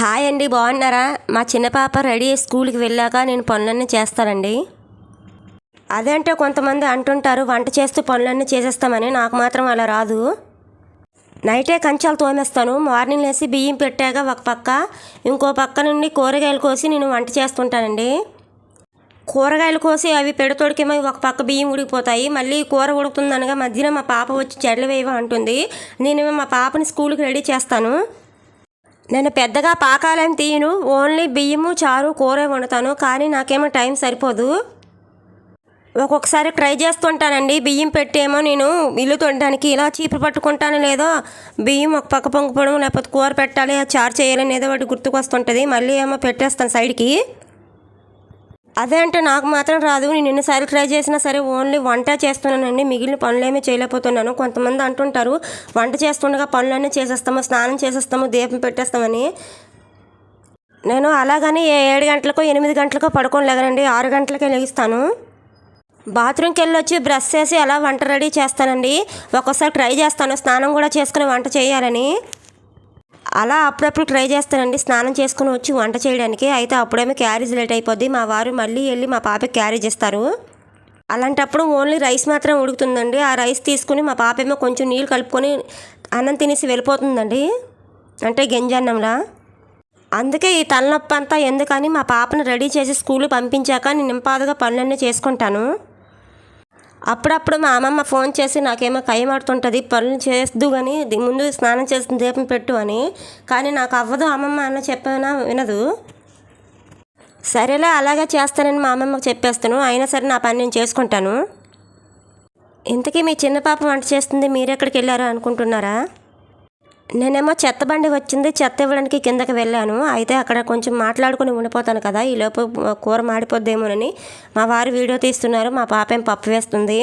Hi అండి బాగున్నారా? మా చిన్న పాప రెడీ స్కూల్కి వెళ్ళాక నేను పనులన్నీ చేస్తానండి. అదంటే కొంతమంది అంటుంటారు వంట చేస్తూ పనులన్నీ చేసేస్తామని నాకు మాత్రం అలా రాదు. నైటే కంచాలు తోమేస్తాను మార్నింగ్ లేసి బియ్యం పెట్టాక ఒక పక్క ఇంకో పక్క నుండి కూరగాయలు కోసి నేను వంట చేస్తుంటానండి. కూరగాయలు కోసి అవి పెడతోడికేమో ఒక పక్క బియ్యం ఉడికిపోతాయి మళ్ళీ కూర ఉడుకుతుందనగా మధ్యన మా పాప వచ్చి చెడ్లు వేయవా అంటుంది నేనేమో మా పాపని స్కూల్కి రెడీ చేస్తాను. నేను పెద్దగా పాకాలని తీయను. ఓన్లీ బియ్యము చారు కూర వండుతాను. కానీ నాకేమో టైం సరిపోదు. ఒక్కొక్కసారి ట్రై చేస్తుంటానండి. బియ్యం పెట్టేమో నేను ఇల్లు తొండడానికి ఇలా చీపురు పట్టుకుంటాను లేదో బియ్యం ఒక పక్క పొంగిపోవడం లేకపోతే కూర పెట్టాలి చారు చేయాలని ఏదో ఒకటి గుర్తుకొస్తుంటుంది. మళ్ళీ ఏమో పెట్టేస్తాను సైడ్కి. అదే అంటే నాకు మాత్రం రాదు. నేను ఎన్నిసార్లు ట్రై చేసినా సరే ఓన్లీ వంట చేస్తున్నానండి. మిగిలిన పనులేమీ చేయలేకపోతున్నాను. కొంతమంది అంటుంటారు వంట చేస్తుండగా పనులన్నీ చేసేస్తాము స్నానం చేసేస్తాము దీపం పెట్టేస్తామని. నేను అలాగని ఏడు గంటలకో ఎనిమిది గంటలకో పడుకొని లేగనండి. ఆరు గంటలకే లెగిస్తాను. బాత్రూమ్కి వెళ్ళి వచ్చి బ్రష్ చేసి అలా వంట రెడీ చేస్తానండి. ఒక్కోసారి ట్రై చేస్తాను. స్నానం కూడా చేసుకుని వంట చేయాలని. అలా అప్పుడప్పుడు ట్రై చేస్తానండి. స్నానం చేసుకుని వచ్చి వంట చేయడానికి. అయితే అప్పుడేమో క్యారేజ్ లేట్ అయిపోద్ది. మా వారు మళ్ళీ వెళ్ళి మా పాపకి క్యారేజ్ ఇస్తారు. అలాంటప్పుడు ఓన్లీ రైస్ మాత్రం ఉడుకుతుందండి. ఆ రైస్ తీసుకుని మా పాప ఏమో కొంచెం నీళ్ళు కలుపుకొని అన్నం తినేసి వెళ్ళిపోతుందండి. అంటే గింజన్నంలా అందుకే ఈ తలనొప్పి అంతా ఎందుకని మా పాపను రెడీ చేసి స్కూల్ పంపించాక నేను నింపాదుగా పనులన్నీ చేసుకుంటాను. అప్పుడప్పుడు మా అమ్మమ్మ ఫోన్ చేసి నాకేమో కైమాడుతుంటుంది పనులు చేస్తూ కానీ ముందు స్నానం చేసిన దీపం పెట్టు అని. కానీ నాకు అవ్వదు అమ్మమ్మ అన్న చెప్పినా వినదు. సరేలే అలాగే చేస్తానని మా అమ్మమ్మ చెప్పేస్తాను. అయినా సరే నా పని నేను చేసుకుంటాను. ఇంతకీ మీ చిన్న పాప వంట చేస్తుంది మీరెక్కడికి వెళ్ళారు అనుకుంటున్నారా? నేనేమో చెత్త బండి వచ్చింది చెత్త ఇవ్వడానికి కిందకి వెళ్ళాను. అయితే అక్కడ కొంచెం మాట్లాడుకుని ఉండిపోతాను కదా ఈ లోపు కూర మాడిపోద్దేమోనని మా వారు వీడియో తీస్తున్నారు మా పాపేం పప్పు వేస్తుంది.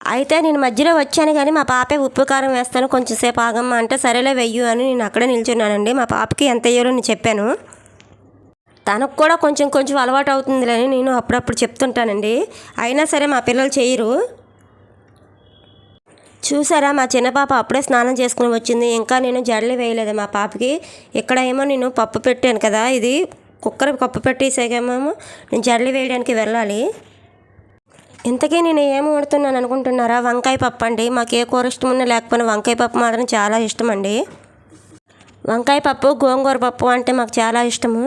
అయితే నేను మధ్యలో వచ్చాను కానీ మా పాపే ఉప్పు కారం వేస్తాను కొంచెం సేపు ఆగమ్మా అంటే సరేలే వెయ్యు అని నేను అక్కడే నిల్చున్నానండి. మా పాపకి ఎంత వేయాలో నేను చెప్పాను. తనకు కూడా కొంచెం కొంచెం అలవాటు అవుతుందిలేని నేను అప్పుడప్పుడు చెప్తుంటానండి. అయినా సరే మా పిల్లలు చేయరు. చూసారా? మా చిన్న పాప అప్పుడే స్నానం చేసుకుని వచ్చింది. ఇంకా నేను జడలు వేయలేదు మా పాపకి. ఇక్కడ ఏమో నేను పప్పు పెట్టాను కదా. ఇది కుక్కర్ పప్పు పెట్టేసాకేమో నేను జడలు వేయడానికి వెళ్ళాలి. ఇంతకీ నేను ఏం వండుతున్నాను అనుకుంటున్నారా? వంకాయ పప్పు అండి. మాకు ఏ కూర ఇష్టం ఉన్నా లేకపోయినా వంకాయ పప్పు మాత్రం చాలా ఇష్టం అండి. వంకాయ పప్పు గోంగూర పప్పు అంటే మాకు చాలా ఇష్టము.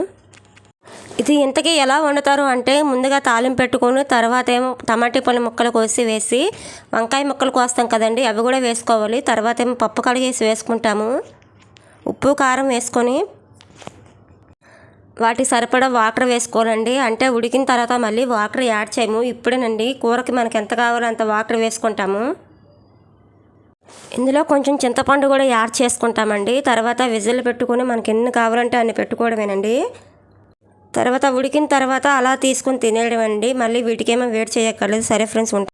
ఇది ఇంతకీ ఎలా వండుతారు అంటే ముందుగా తాలింపు పెట్టుకొని తర్వాత ఏమో టమాటీ పళ్ళ ముక్కలు కోసి వేసి వంకాయ ముక్కలు కోస్తాం కదండి అవి కూడా వేసుకోవాలి. తర్వాత ఏమో పప్పు కడిగేసి వేసుకుంటాము. ఉప్పు కారం వేసుకొని వాటి సరిపడా వాటర్ వేసుకోవాలండి. అంటే ఉడికిన తర్వాత మళ్ళీ వాటర్ యాడ్ చేయము. ఇప్పుడేనండి కూరకి మనకి ఎంత కావాలో అంత వాటర్ వేసుకుంటాము. ఇందులో కొంచెం చింతపండు కూడా యాడ్ చేసుకుంటామండి. తర్వాత విజిల్ పెట్టుకొని మనకి ఎన్ని కావాలంటే అన్ని పెట్టుకోవడమేనండి. తర్వాత ఉడికిన తర్వాత అలా తీసుకొని తినేయడం అండి మళ్ళీ వీటికేమో వేడి చేయక్కర్లేదు. సరే ఫ్రెండ్స్ ఉంటాయి